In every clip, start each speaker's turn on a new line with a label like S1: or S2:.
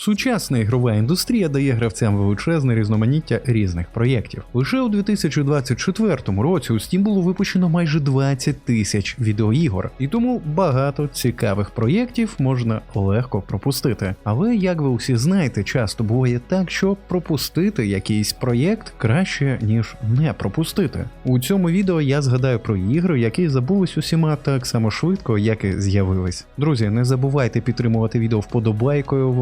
S1: Сучасна ігрова індустрія дає гравцям величезне різноманіття різних проєктів. Лише у 2024 році у Steam було випущено майже 20 тисяч відеоігор, і тому багато цікавих проєктів можна легко пропустити. Але як ви усі знаєте, часто буває так, що пропустити якийсь проєкт краще ніж не пропустити. У цьому відео я згадаю про ігри, які забулись усіма так само швидко, як і з'явились. Друзі, не забувайте підтримувати відео вподобайкою,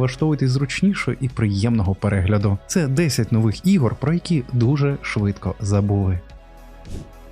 S1: влаштовуйтесь зручнішого і приємного перегляду. Це 10 нових ігор, про які дуже швидко забули.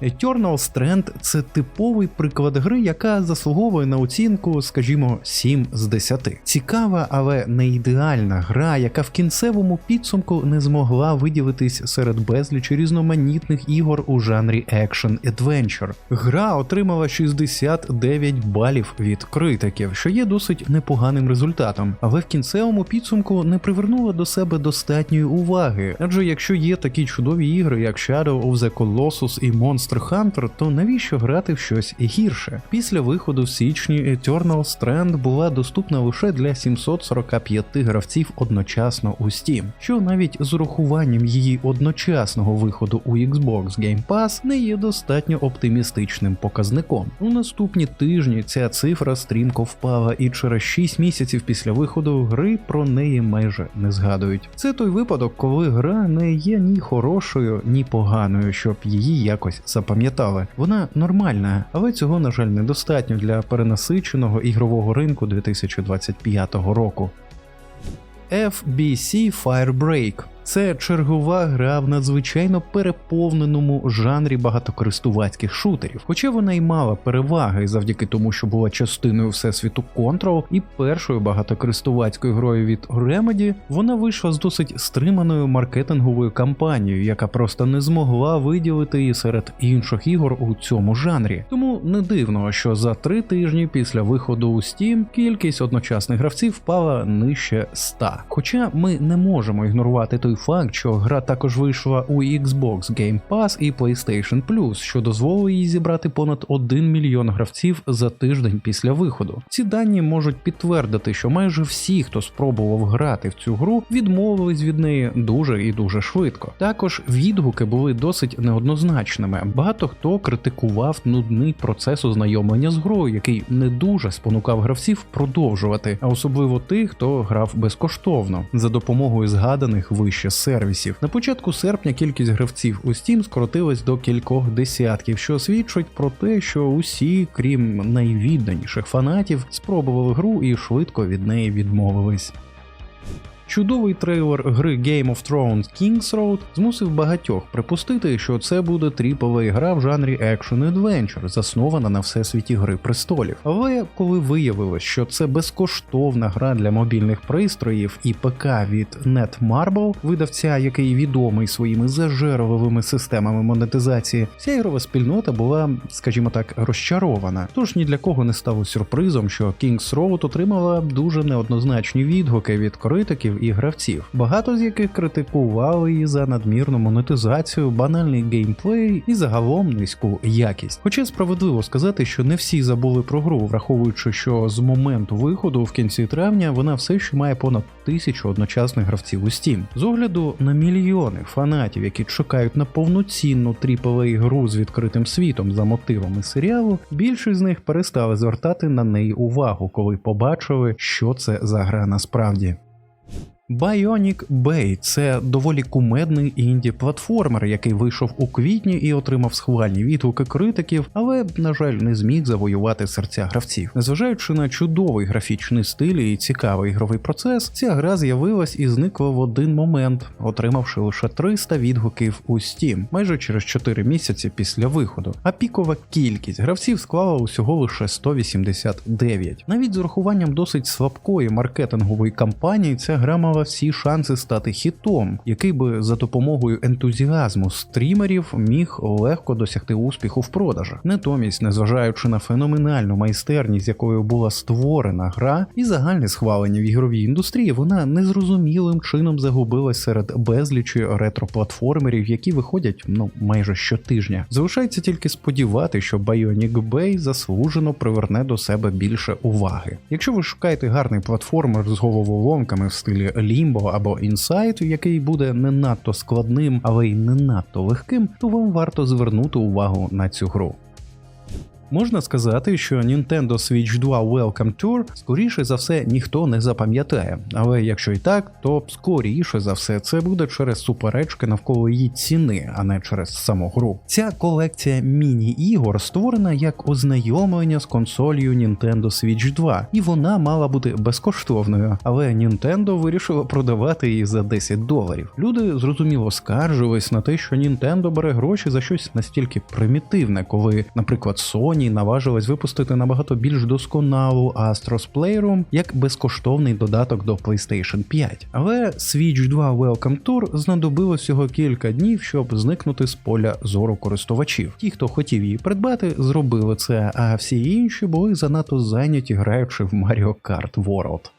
S1: Eternal Strand – це типовий приклад гри, яка заслуговує на оцінку, скажімо, 7 з 10. Цікава, але не ідеальна гра, яка в кінцевому підсумку не змогла виділитись серед безлічі різноманітних ігор у жанрі Action Adventure. Гра отримала 69 балів від критиків, що є досить непоганим результатом, але в кінцевому підсумку не привернула до себе достатньої уваги. Адже якщо є такі чудові ігри, як Shadow of the Colossus і Monster Hunter, то навіщо грати в щось гірше? Після виходу в січні Eternal Strand була доступна лише для 745 гравців одночасно у Steam, що навіть з урахуванням її одночасного виходу у Xbox Game Pass не є достатньо оптимістичним показником. У наступні тижні ця цифра стрімко впала, і через 6 місяців після виходу гри про неї майже не згадують. Це той випадок, коли гра не є ні хорошою, ні поганою, щоб її якось запам'ятали. Вона нормальна, але цього, на жаль, недостатньо для перенасиченого ігрового ринку 2025 року. FBC Firebreak це чергова гра в надзвичайно переповненому жанрі багатокористувацьких шутерів, хоча вона й мала переваги завдяки тому, що була частиною всесвіту Control і першою багатокористувацькою грою від Remedy, вона вийшла з досить стриманою маркетинговою кампанією, яка просто не змогла виділити її серед інших ігор у цьому жанрі. Тому не дивно, що за три тижні після виходу у Steam кількість одночасних гравців впала нижче 100. Хоча ми не можемо ігнорувати той факт, що гра також вийшла у Xbox Game Pass і PlayStation Plus, що дозволило їй зібрати понад 1 мільйон гравців за тиждень після виходу. Ці дані можуть підтвердити, що майже всі, хто спробував грати в цю гру, відмовились від неї дуже і дуже швидко. Також відгуки були досить неоднозначними. Багато хто критикував нудний процес ознайомлення з грою, який не дуже спонукав гравців продовжувати, а особливо тих, хто грав безкоштовно за допомогою згаданих вище сервісів. На початку серпня кількість гравців у Steam скоротилась до кількох десятків, що свідчить про те, що усі, крім найвідданіших фанатів, спробували гру і швидко від неї відмовились. Чудовий трейлер гри Game of Thrones King's Road змусив багатьох припустити, що це буде тріпова гра в жанрі Action Adventure, заснована на всесвіті Гри престолів. Але коли виявилось, що це безкоштовна гра для мобільних пристроїв і ПК від Netmarble, видавця, який відомий своїми зажерливими системами монетизації, вся ігрова спільнота була, скажімо так, розчарована. Тож ні для кого не стало сюрпризом, що King's Road отримала дуже неоднозначні відгуки від критиків і гравців, багато з яких критикували її за надмірну монетизацію, банальний геймплей і загалом низьку якість. Хоча справедливо сказати, що не всі забули про гру, враховуючи, що з моменту виходу в кінці травня вона все ще має понад тисячу одночасних гравців у Steam. З огляду на мільйони фанатів, які чекають на повноцінну AAA гру з відкритим світом за мотивами серіалу, більшість з них перестали звертати на неї увагу, коли побачили, що це за гра насправді. Bionic Bay – це доволі кумедний інді-платформер, який вийшов у квітні і отримав схвальні відгуки критиків, але, на жаль, не зміг завоювати серця гравців. Незважаючи на чудовий графічний стиль і цікавий ігровий процес, ця гра з'явилась і зникла в один момент, отримавши лише 300 відгуків у Steam, майже через 4 місяці після виходу. А пікова кількість гравців склала усього лише 189. Навіть з урахуванням досить слабкої маркетингової кампанії ця гра мала мала всі шанси стати хітом, який би за допомогою ентузіазму стрімерів міг легко досягти успіху в продажах. Натомість, незважаючи на феноменальну майстерність, якою була створена гра, і загальне схвалення в ігровій індустрії, вона незрозумілим чином загубилась серед безлічі ретро-платформерів, які виходять ну майже щотижня. Залишається тільки сподівати, що Bionic Bay заслужено приверне до себе більше уваги. Якщо ви шукаєте гарний платформер з головоломками в стилі Limbo або інсайт, який буде не надто складним, але й не надто легким, то вам варто звернути увагу на цю гру. Можна сказати, що Nintendo Switch 2 Welcome Tour скоріше за все ніхто не запам'ятає, але якщо і так, то скоріше за все це буде через суперечки навколо її ціни, а не через саму гру. Ця колекція міні-ігор створена як ознайомлення з консолью Nintendo Switch 2, і вона мала бути безкоштовною, але Nintendo вирішила продавати її за 10 доларів. Люди зрозуміло скаржились на те, що Nintendo бере гроші за щось настільки примітивне, коли, наприклад, Sony наважилась випустити набагато більш досконалу Astros Playroom як безкоштовний додаток до PlayStation 5. Але Switch 2 Welcome Tour знадобилось всього кілька днів, щоб зникнути з поля зору користувачів. Ті, хто хотів її придбати, зробили це, а всі інші були занадто зайняті граючи в Mario Kart World.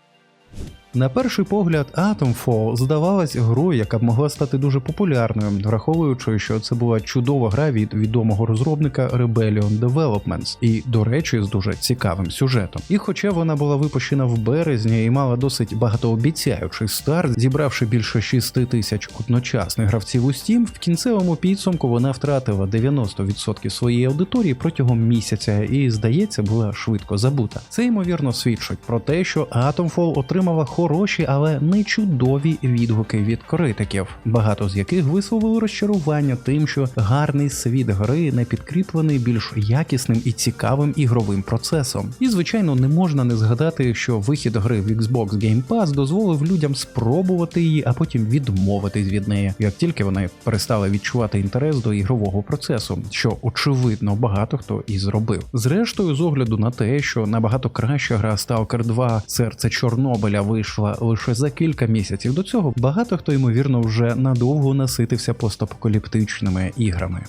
S1: На перший погляд, Atomfall здавалась грою, яка б могла стати дуже популярною, враховуючи, що це була чудова гра від відомого розробника Rebellion Developments, і, до речі, з дуже цікавим сюжетом. І хоча вона була випущена в березні і мала досить багатообіцяючий старт, зібравши більше 6 тисяч одночасних гравців у Steam, в кінцевому підсумку вона втратила 90% своєї аудиторії протягом місяця і, здається, була швидко забута. Це ймовірно свідчить про те, що Atomfall отримала хороші, але не чудові відгуки від критиків, багато з яких висловили розчарування тим, що гарний світ гри не підкріплений більш якісним і цікавим ігровим процесом. І звичайно, не можна не згадати, що вихід гри в Xbox Game Pass дозволив людям спробувати її, а потім відмовитись від неї, як тільки вони перестали відчувати інтерес до ігрового процесу, що очевидно багато хто і зробив. Зрештою, з огляду на те, що набагато краща гра Stalker 2 серце Чорнобиля вийшла лише за кілька місяців до цього, багато хто ймовірно вже надовго наситився постапокаліптичними іграми.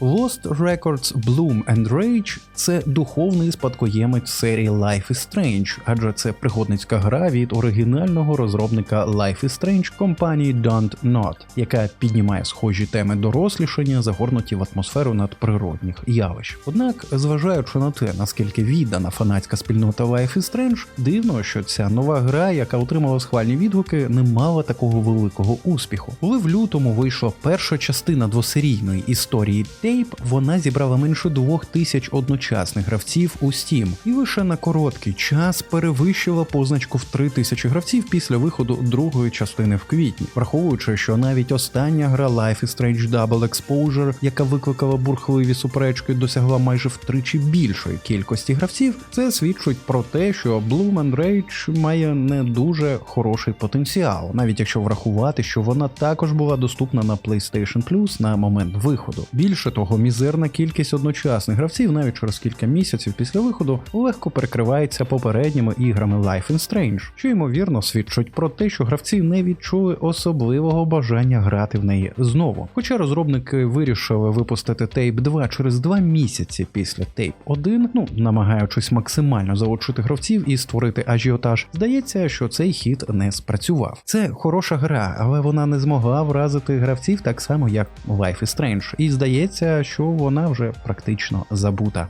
S1: Lost Records Bloom and Rage це духовний спадкоємець серії Life is Strange, адже це пригодницька гра від оригінального розробника Life is Strange компанії Don't Not, яка піднімає схожі теми дорослішання, загорнуті в атмосферу надприродних явищ. Однак, зважаючи на те, наскільки віддана фанатська спільнота Life is Strange, дивно, що ця нова гра, яка отримала схвальні відгуки, не мала такого великого успіху. Коли в лютому вийшла перша частина двосерійної історії Tape, вона зібрала менше двох тисяч одночасних гравців у Steam і лише на короткий час перевищила позначку в 3 тисячі гравців після виходу другої частини в квітні, враховуючи, що навіть остання гра Life is Strange Double Exposure, яка викликала бурхливі суперечки, досягла майже втричі більшої кількості гравців. Це свідчить про те, що Bloom and Rage має не дуже хороший потенціал, навіть якщо врахувати, що вона також була доступна на PlayStation Plus на момент виходу. Більше того, мізерна кількість одночасних гравців навіть через кілька місяців після виходу легко перекривається попередніми іграми Life is Strange, що ймовірно свідчить про те, що гравці не відчули особливого бажання грати в неї знову. Хоча розробники вирішили випустити Tape 2 через два місяці після Tape 1, ну намагаючись максимально залучити гравців і створити ажіотаж, здається, що цей хід не спрацював. Це хороша гра, але вона не змогла вразити гравців так само, як Life is Strange, і здається, що вона вже практично забута.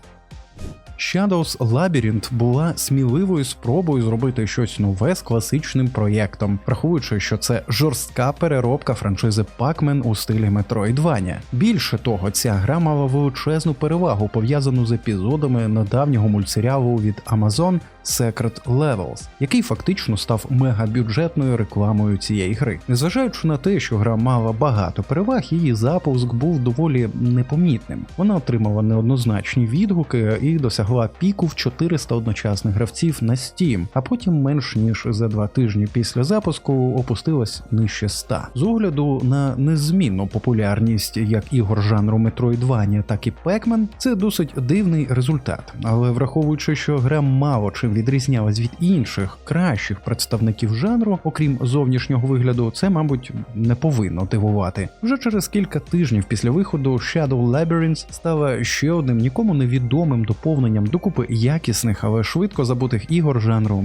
S1: Shadows Labyrinth була сміливою спробою зробити щось нове з класичним проєктом, враховуючи, що це жорстка переробка франшизи Pac-Man у стилі Metroidvania. Більше того, ця гра мала величезну перевагу пов'язану з епізодами недавнього мультсеріалу від Amazon Secret Levels, який фактично став мегабюджетною рекламою цієї гри. Незважаючи на те, що гра мала багато переваг, її запуск був доволі непомітним. Вона отримала неоднозначні відгуки і досягла досягла піку в 400 одночасних гравців на Steam, а потім менш ніж за два тижні після запуску опустилась нижче 100. З огляду на незмінну популярність як ігор жанру Metroidvania, так і Pac-Man, це досить дивний результат. Але враховуючи, що гра мало чим відрізнялась від інших кращих представників жанру, окрім зовнішнього вигляду, це, мабуть, не повинно дивувати. Вже через кілька тижнів після виходу Shadow Labyrinth стала ще одним нікому невідомим доповненням до купи якісних, але швидко забутих ігор жанру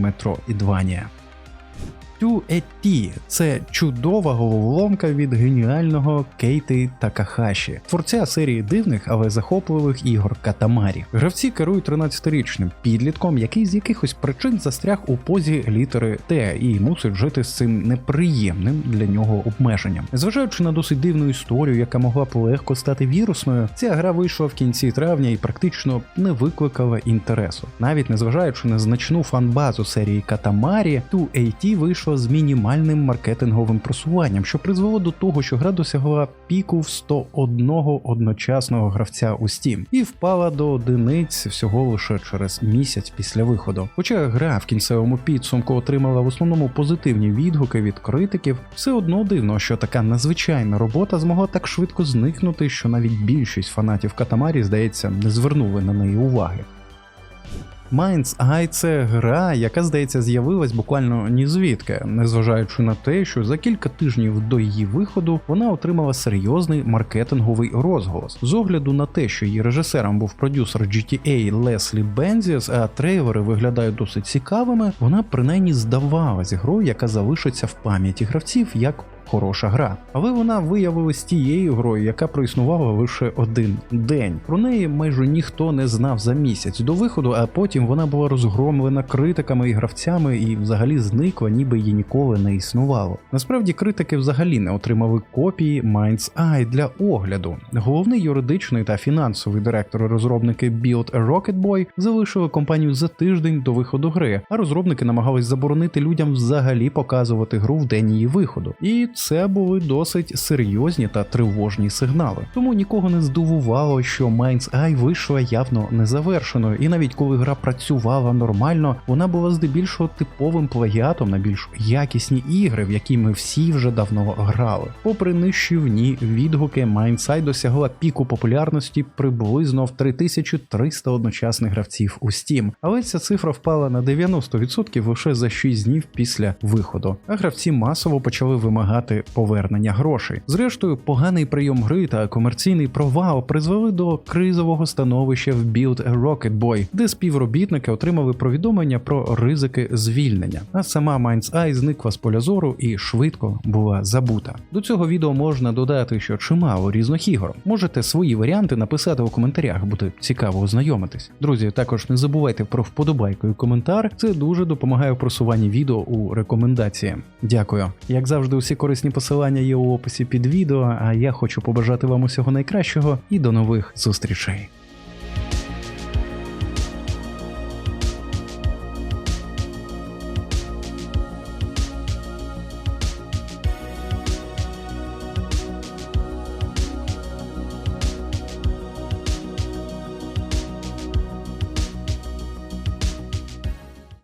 S1: Metroidvania. 2ET – це чудова головоломка від геніального Кейти Такахаші, творця серії дивних, але захопливих ігор Катамарі. Гравці керують 13-річним підлітком, який з якихось причин застряг у позі літери Т і мусить жити з цим неприємним для нього обмеженням. Незважаючи на досить дивну історію, яка могла б легко стати вірусною, ця гра вийшла в кінці травня і практично не викликала інтересу. Навіть незважаючи на значну фанбазу серії Катамарі, 2AT вийшла з мінімальним маркетинговим просуванням, що призвело до того, що гра досягла піку в 101 одночасного гравця у Steam і впала до одиниць всього лише через місяць після виходу. Хоча гра в кінцевому підсумку отримала в основному позитивні відгуки від критиків, все одно дивно, що така надзвичайна робота змогла так швидко зникнути, що навіть більшість фанатів Катамарі, здається, не звернули на неї уваги. Mind's Eye – це гра, яка, здається, з'явилась буквально ні звідки, незважаючи на те, що за кілька тижнів до її виходу вона отримала серйозний маркетинговий розголос. З огляду на те, що її режисером був продюсер GTA Леслі Бензіс, а трейлери виглядають досить цікавими, вона принаймні здавалась грою, яка залишиться в пам'яті гравців як хороша гра. Але вона виявилась тією грою, яка проіснувала лише один день. Про неї майже ніхто не знав за місяць до виходу, а потім вона була розгромлена критиками і гравцями і взагалі зникла, ніби її ніколи не існувало. Насправді критики взагалі не отримали копії Mind's Eye для огляду. Головний юридичний та фінансовий директор розробники Build a Rocket Boy залишили компанію за тиждень до виходу гри, а розробники намагались заборонити людям взагалі показувати гру в день її виходу. І це були досить серйозні та тривожні сигнали. Тому нікого не здивувало, що Mind's Eye вийшла явно незавершеною, і навіть коли гра працювала нормально, вона була здебільшого типовим плагіатом на більш якісні ігри, в які ми всі вже давно грали. Попри нищівні відгуки, Mind's Eye досягла піку популярності приблизно в 3300 одночасних гравців у Steam, але ця цифра впала на 90% лише за 6 днів після виходу. А гравці масово почали вимагати повернення грошей. Зрештою, поганий прийом гри та комерційний провал призвели до кризового становища в Build a Rocket Boy, де співробітники отримали повідомлення про ризики звільнення. А сама Mind's Eye зникла з поля зору і швидко була забута. До цього відео можна додати, що чимало різних ігор. Можете свої варіанти написати у коментарях, буде цікаво ознайомитись. Друзі, також не забувайте про вподобайку і коментар. Це дуже допомагає у просуванні відео у рекомендації. Дякую. Як завжди, усі корисні посилання є у описі під відео. А я хочу побажати вам усього найкращого і до нових зустрічей.